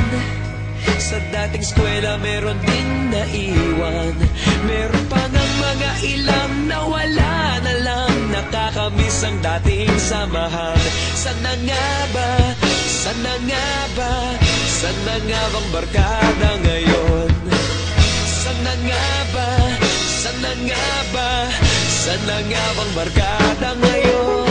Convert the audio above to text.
Sa dating eskwela meron din naiwan. Meron pa ng mga ilang nawala na lang Nakakamiss ang dating samahan. Sana nga ba, sana nga ba Sana nga bang barkada ngayon? Sana nga ba, sana nga ba Sana nga bang barkada ngayon